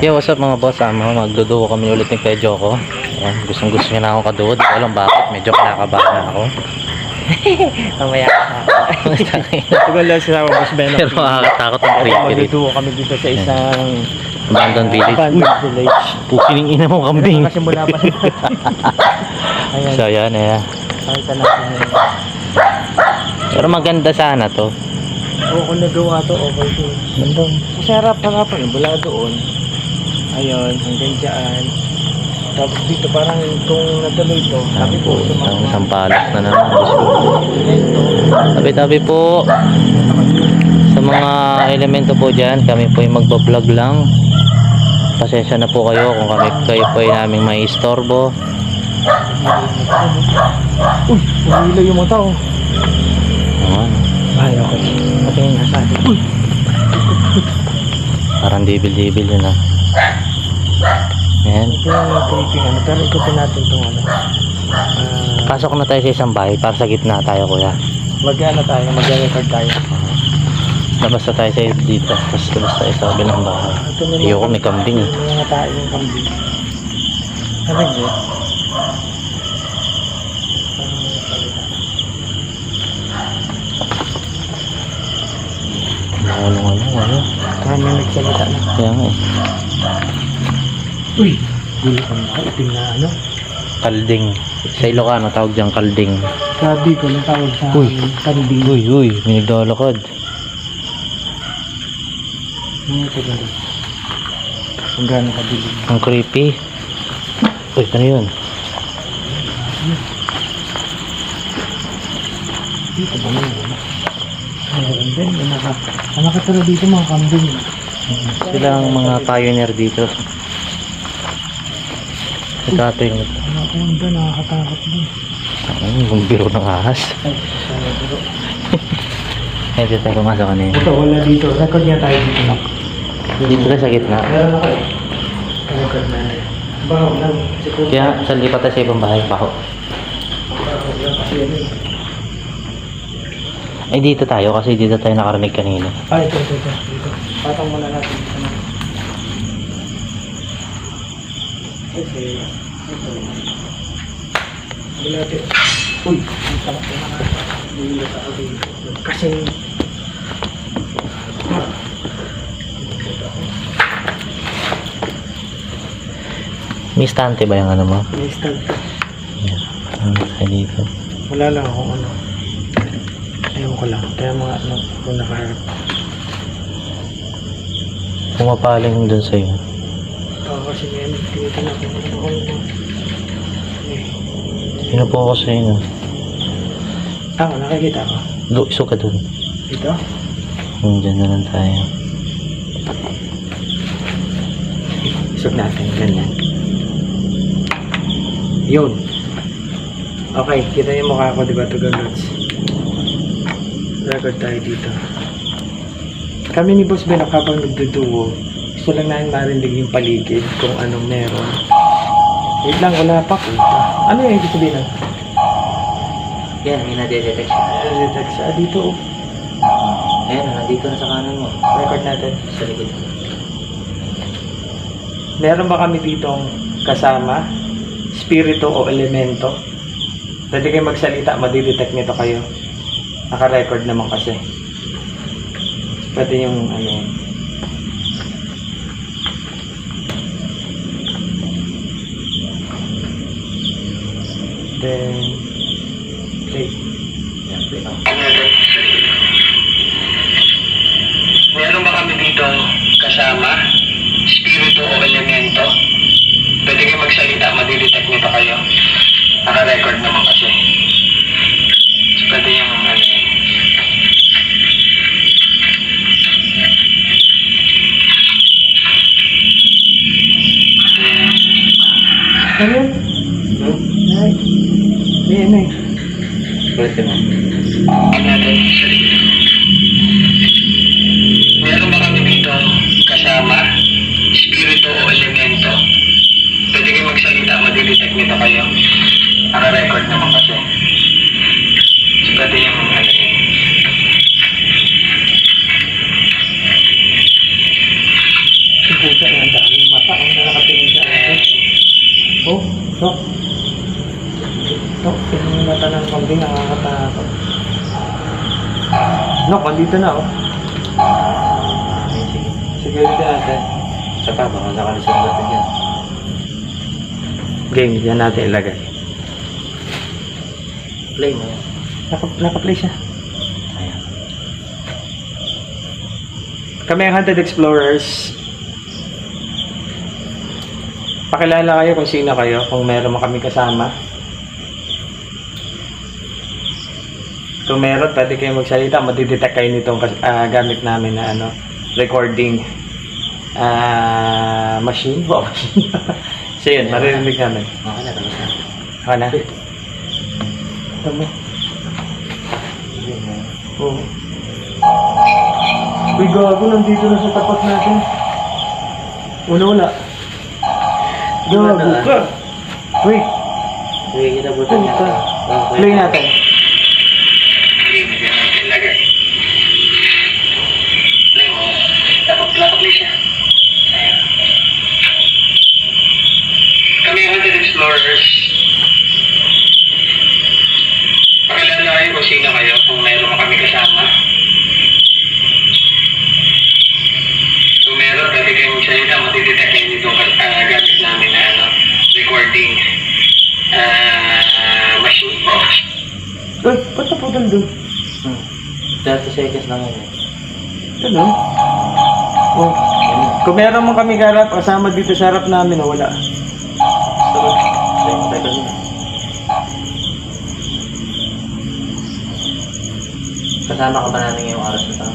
Yo, what's up mga boss? Ah, mga magduduo kami ulit ng kay Joko. Ayan, gustong gusto niya na ako kaduo. Di ko alam bakit. Medyo kinakabahan na ako. Mamaya ka. Tugal lang sila Boss Ben. Pero makakatakot ang creepy rito. Magduduo kami dito sa isang Abandoned village. abandoned village. Pukining ina mo kambing. Kasi mula pa Ayan, So, ayan, ayan. nakita natin yun. Pero maganda sana to. Oo, kung nagawa to, okay to. Ganda. Kasi harap-harapan, mula doon. Ayun, hanggang dyan. Tapos dito parang kung natuloy to, sabi po sa mga Ang sampalok na naman. Elemento, Tabi-tabi po. Sa mga elemento po dyan, kami po yung magbablog lang. Pasensya na po kayo kung kami kayo po ay naming may istorbo. Uy, umilaw yung mga tao. Ayan. Ay, okay. Patingin nga sa atin. Uy, Parang dibil-dibil yun ah. Ayan. ito yung creeping ano. Pero ikutin natin itong ano. Ah, Pasok na tayo sa isang bahay para sa gitna tayo kuya. mag-ano tayo, mag-record tayo. Labas na tayo sa dito. Tapos labas tayo sa kabilang bahay. Ito Ayoko may kambing eh. May mga tayo yung kambing. Ano ba? Ano ano ano. Parang may nagsalita na. Kaya nga eh. Uy, gulo ka na. Itim na ano. Kalding. Sa Ilocano tawag dyan kalding. Sabi ko, nang tawag sa Uy. akin, kambing. Uy uy, may naglalakad. Ano ito ba? Kung gaano kabiling. Ang creepy. Uy, ano yun? Dito ba na yun? Meron din. May naka, ang nakatira dito mga kambing. Sila ang mga pioneer dito. Yun doon, nakakatakot din. ano, yung biro ng ahas. Ay, dito tayo pumasok kanina. Ito, wala dito. Record niya tayo dito na. Dito tayo sa gitna. Meron ako eh. Record na. Bahaw lang. Kaya sa lipat tayo sa ibang bahay lang kasi yan eh. Ay, dito tayo kasi dito tayo nakarinig kanina. Ah, ito, ito, ito. Dito. Patang muna natin. Ano? Kasi, ito. Natin. Uy, ang sarap na nakakabili sa akin. Kasi, May stante ba yung ano mo? may stand ka. Yan. Ano tayo dito? Wala lang akong ano. Ayaw ko lang. Kaya mga ano, kung nakaharap. Pumapaling dun sa'yo. Kasi ngayon, tinitin ako. Ko yun? Eh, Sino po ako sa'yo no? Ah, nakikita ko. Do, iso ka dun. Dito? Hmm, dyan na lang tayo. Isog natin, ganyan. Yun. Okay, kita yung mukha ko, di ba, Tagalods? Record tayo dito. Kami ni Boss Ben, kapag nagduduo, gusto lang namin marinig yung paligid kung anong meron. Wait lang, wala pa ko. Ano yung ibig sabihin nun? Yan, may nadedetect siya. Detect siya. Ah, dito, oh. Ayan, nandito na sa kanan mo. record natin. Sa likod. Meron ba kami ditong kasama, spirito o elemento? Pwede kayo magsalita, madidetect nito kayo. Naka-record naman kasi. Pwede yung ano. Then, Dok. Dok, yung mata ng kambing nakakatakot. Dok, andito na oh. Security natin. Sa taba, nakakalisan natin yan. Game, yan natin ilagay. Play mo. Naka, naka-play siya. Ayan. Kami ang Hunted Explorers, Pakilala kayo kung sino kayo, kung meron mo kami kasama. Kung meron, pwede kayo magsalita. Matidetect kayo nitong ah, gamit namin na ano, recording ah, machine. Wow, machine. so yun, maririnig namin. Okay na, tapos na. Ako na. Ito mo. Oo. Uy, gago, nandito na sa tapat natin. Wala. Gago ka. Uy, Sige, kinabutan niya. Play natin. Game, yan natin ilagay. Play mo. Dapat play siya. Ayan. Kami ang Hunted Explorers. Pakilala kayo kung sino kayo, kung meron mo kami kasama. Kung meron, pwede kayo magsalita, matidetect kayo nito uh, gamit namin na ano, recording ah machine box. Uy, ba't naputol doon? Hmm. 30 seconds lang yun. eh. Ano? Oh. Kung meron mo kami karap, kasama dito sa harap namin, wala. Kasama ka ba namin ngayong oras na to?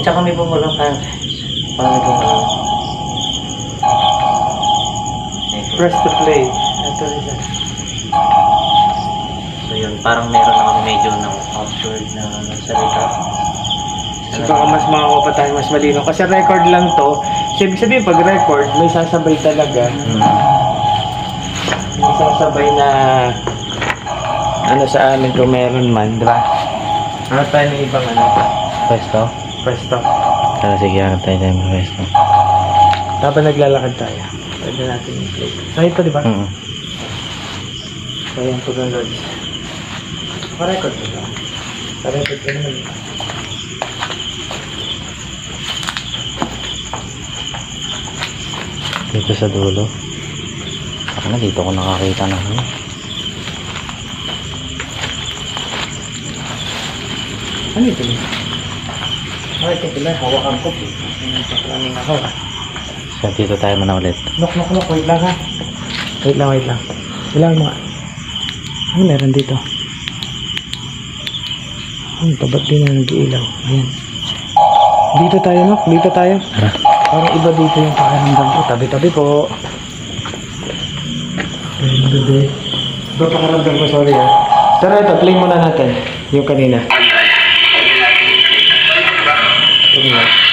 Tsaka may pumulong ka. Pumulong. Press to play. Ito rin siya. So yun, parang meron na kami medyo ng outward na ano, salita. So baka mas makakuha pa tayo mas malino. Kasi record lang to. So, ibig sabihin, pag record, may sasabay talaga. Hmm. May sasabay na ano sa amin kung meron man, di ba? Ano tayo ng ibang ano? Pwesto? Pwesto. Tara, sige, hanap tayo tayo ng pwesto. Habang naglalakad tayo. Pwede natin i-play. So ito, di ba? Mm So yan po ng Lodge. Pa-record ko ba? Pa-record ko naman. Dito sa dulo. Ako na, dito ko nakakita na ano. Ano ito? Ay, ito pala. Hawakan ko. Pakraning ako. So, dito tayo muna ulit. Nok, nok, nok. Wait lang ha. Wait lang, wait lang. Ilang mga... Ano meron dito? Ang babat din na nag-iilaw. Ayan. Dito tayo, Nok. Dito tayo. Tara. Parang iba dito yung pakiramdam ko. Tabi-tabi po. Ayun, gabi. Iba pakiramdam ko, sorry ha. Pero ito, play muna natin. Yung kanina. Ito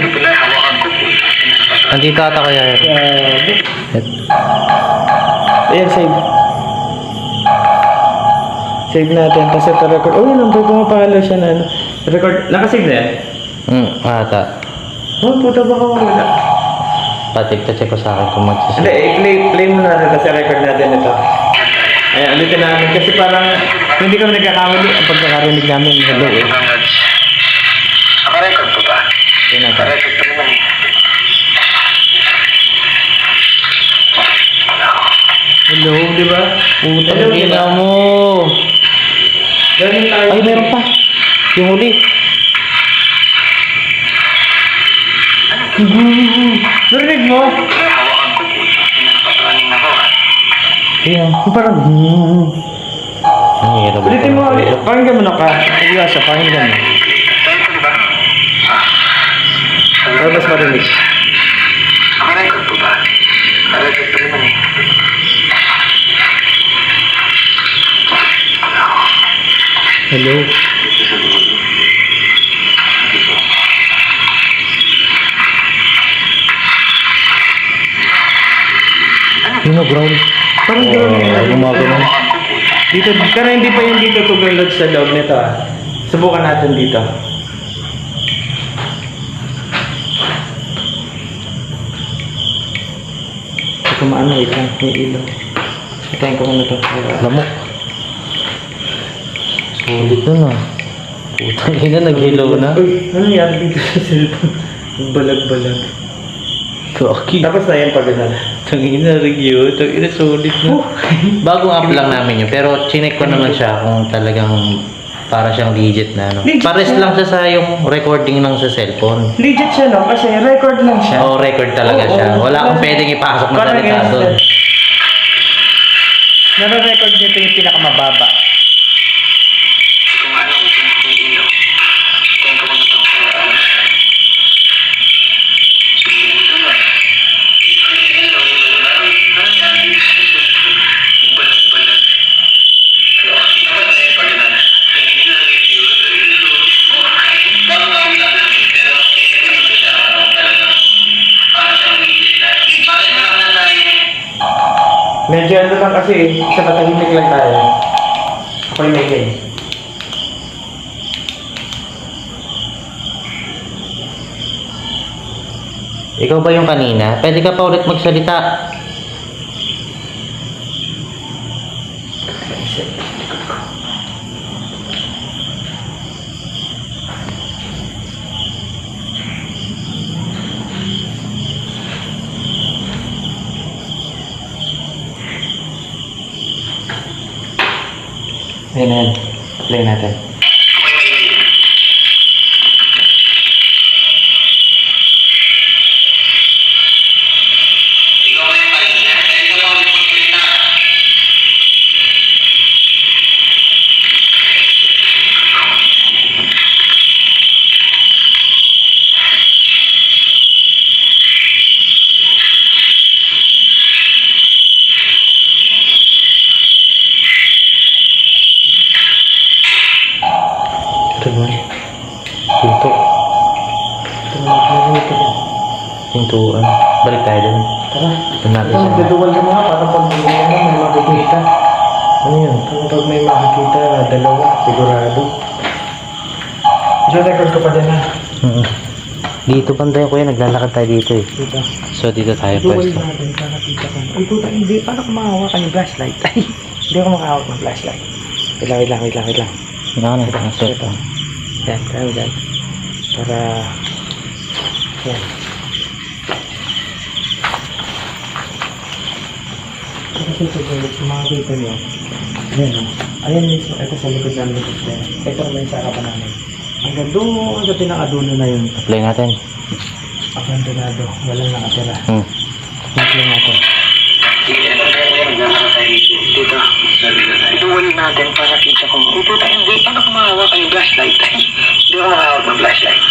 Po. nandito ata kaya. Grabe. Ayan, save. Save natin. Tapos ito record. Oh, yun, ang pumapalo siya na ano. Record. Nakasave na yan? Hmm, ata. Oh, puta baka wala. Patik, check ko sa akin kung Hindi, magsisip. i-play play mo natin kasi record natin ito. Ayan, ulitin namin kasi parang hindi kami nagkakamali ang pagkakarinig namin. Hello eh. Naka-record po ba? Yun natin. Naka-record pa naman eh. Hello, di ba? Puta, ina di ba? mo. Ganun tayo. Ay, meron pa. Yung huli. Narinig mo? Ko. Ayan. Parang, hmm. Ang hirap. Ulitin mo. Pakinggan mo na ka. Seryoso, pakinggan mo. Para mas marinig. Naka-record po ba? Naka-record Hello. Yung ground. Parang yun. yung ko po. Dito, pero hindi pa yung dito tugalog sa loob nito ah. Subukan natin dito. Ito kumaano, wait lang, may ilaw. Itayin ko muna ito. Lamok. Sulit nun ah. Putang ina, nag-hello na. Uy, ano nangyari dito sa cellphone? Balag-balag. Kaki. Tapos na yan pag ganun. Tangina, review. Tangina, sulit na. Bagong up lang namin yun. Pero chinek ko naman siya kung talagang para siyang legit na ano. Legit Pares siya. lang siya sa yung recording ng sa cellphone. Legit siya no? Kasi record lang siya. Oo, record talaga Oo, siya. oo. Wala akong pwedeng ipasok na Parang salita doon. instant. Nare-record nito yung pinakamababa. Medyo ano lang kasi, sa matahimik lang tayo. Ako yung maingay. Ikaw ba yung kanina? Pwede ka pa ulit magsalita. Ayun na yan. Play natin. Ako'y maingay. Ikaw ba yung kanina? Kaya ikaw ba ulit magsalita? Ito ba? Pinto. Pintuan. Balik tayo dun. Tara. Doon natin Ito, siya. magduduwal ka mga para pag ano, may makikita. Ano yun? Kung pag may makikita, dalawa, sigurado. record ko pa din ha. Mm. Dito banda kuya, naglalakad tayo dito eh. Dito. So dito tayo Duwal pwesto. natin para kita ko. Ay, puta, hindi. Paano ko makahawakan yung flashlight? Ay, hindi ako makahawak ng flashlight. Wait lang, wait lang, wait lang, wait lang. Ano na? Ang suot Ito. Yan, tayo dyan. Para... Yan. Kasi ito, guys, kung makakita niyo. Yan, oh. Ayan mismo, ito sa likod namin ito. Ito naman sa harapan namin. Hanggang doon, hanggang pinakadulo na yun. Play natin. Abandonado. Walang nakatira. Hmm. Simple natin. Dito. Duwal natin para kita ko. Uy, puta, hindi. Paano ko mahawak ang flashlight? Hindi ko makahawak ng flashlight.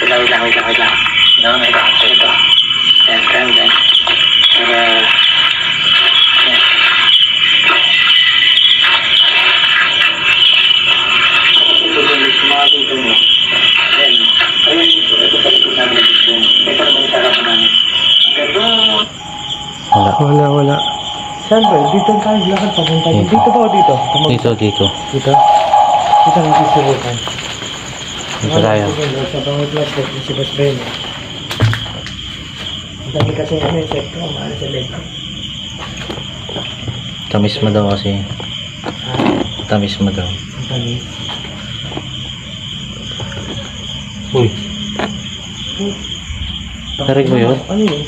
Wait lang, wait lang, wait lang, wait lang. No, ito, ito, ito. Yan, kaya dyan. Para... Yan. Ito, guys, makakita mo. Ayan. Ayan, ito, ito sa likod namin. Ito naman sa harapan namin. Hanggang doon. Wala. Wala. Saan ba? Dito tayo lakad papunta. Dito. Dito ba o dito? Tumag- Dito, dito. Dito? Dito ang susubukan. Dito tayo. Sa bawat plastic, si Boss Ben. Ang dami kasi ano yung set ko, mahal sa leg. Tamis mo daw kasi. Ah, Tamis mo daw. ang dami. Uy. Narinig mo yun? Ano yun?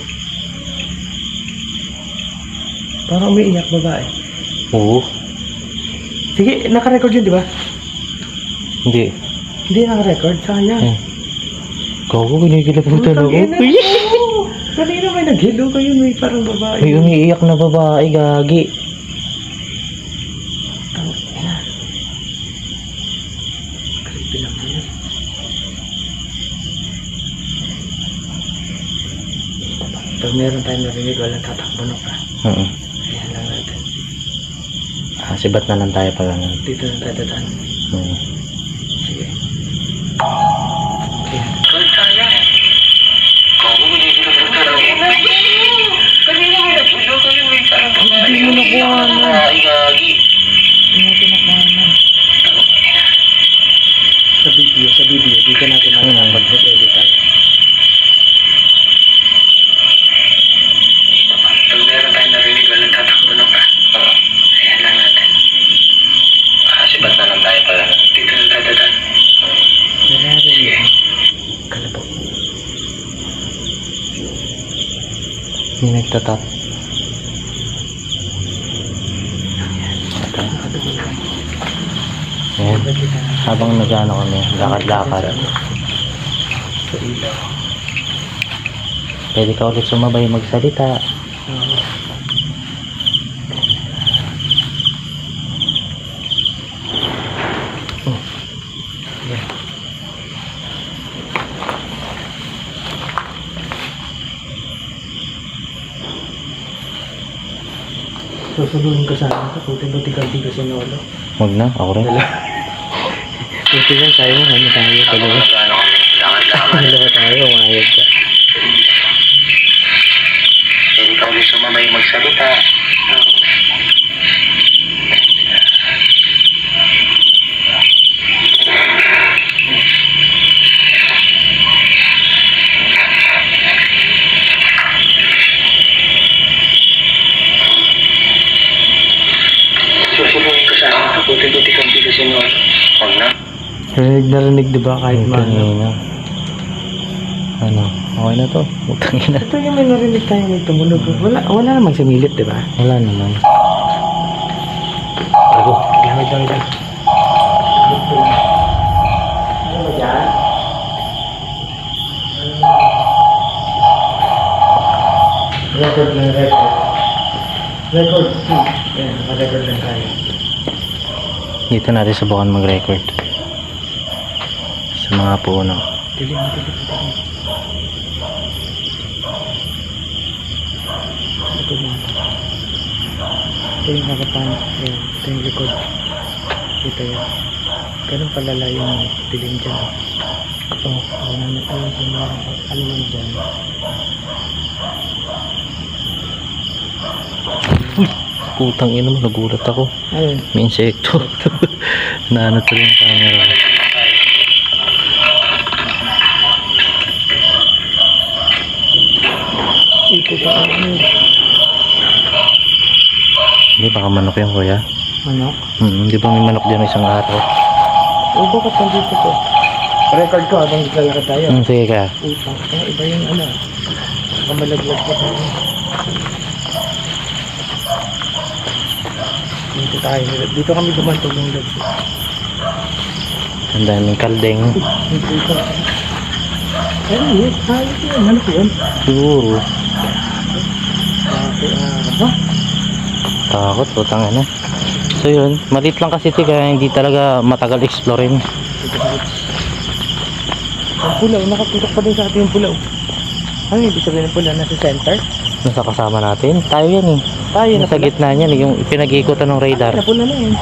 Parang umiiyak babae. Oo. Sige, naka-record yun, di ba? Hindi. Hindi naka-record, sayang. Hmm. Gago, kinikilabutan ako. Kanina may nag-hello kayo, may parang babae. May umiiyak na babae, gagi. Creepy lang yan. Pag meron tayong narinig, walang tatakbo na pa. Oo. Sibat na lang tayo pag ano. Dito na tayo dadaan. Hmm. Sige. Good sayang. Gago, kinikilabutan ako. Kanina may nag-hello kayo, may parang babae. Hindi mo nakuha na. Babae, gagi. Hindi natin nakuha Sa video, sa video, dito natin Hmm. makita pag nag-edit tayo. Pag meron tayong narinig, walang tatakbo na pa. Oo. Ayan lang natin. Ah, sibat na lang tayo pala. Dito na tayo dadaan. Yun. Kalabaw. May nagtatap. Ayan. Habang nag-ano kami, lakad-lakad. Pwede ka ulit sumabay magsalita. Susunodin ko sana ito. Puti-puti kalti ko si Nolo. Huwag na, ako rin. Puti lang tayo. Ano tayo? Dalawa. Dalawa tayo. Umayag ka. Pwede ka ulit sumabay magsalita. Susunod ko sa akin, buti-buti kang dito si Nolo. Huwag na. Rinig na rinig diba kahit Yung mano. kanina. Ano, okay na to. Utang ina. Ito yung may narinig tayo may tumunog. Wala, wala naman sumilip diba? Wala naman. Ako. Wait lang, lang. Ano ba dyan? Record lang, record. Record. Yan, naka-record lang tayo. Dito natin subukan mag-record. Sa mga puno. Dilim. Likod mo ito. Yung harapan. Ito yung likod. Ito yun. Ganun palala yung dilim dyan. Ito, ano na ito yung mga ano man dyan. Putang ina mo, nagulat ako. Ayun. May insekto. Naano tuloy yung camera. Ito pa ano. Hindi, baka manok yung kuya. Manok? Hmm, di ba may manok dyan isang araw? O bakit nandito to? Record ko habang naglalakad tayo. Hmm, sige ka. Utang. Ay, iba yung ano. Kamalaglag pa tayo. Dito tayo. Dito kami dumantog ng lodge. Ang daming kaldeng. Dito ito. Ano yun? Hayop yun. Ano ko yun? Siguro. Bakit ah. Takot, utang ina. So yun, malit lang kasi ito kaya hindi talaga matagal explorein. Ang pula. oh, Nakaputok pa din sa atin yung pula. oh. Ano ibig sabihin ng pula? Nasa center? Nasa kasama natin. Tayo yan eh. Tayo na Nasa gitna niyan eh, yung pinag-iikutan ng radar. Na pula na yun.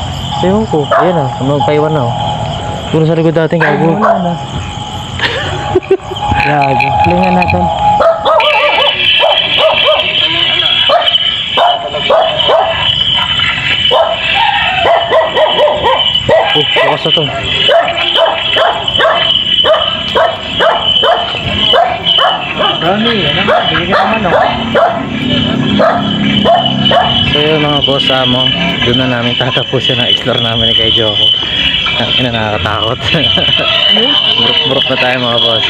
Ewan ko, ayan ah, ano, paiwan na oh. Puro sa likod natin, Ay, gago. na. Gago. Lingan natin. Ano, ano? Oh, bukas na to. Dami, ano? Bigyan ka naman, oh. So yun mga boss amo, doon na namin tatapusin ang explore namin ni kay Joko. Ang ina nakakatakot. Buruk-buruk na tayo mga boss.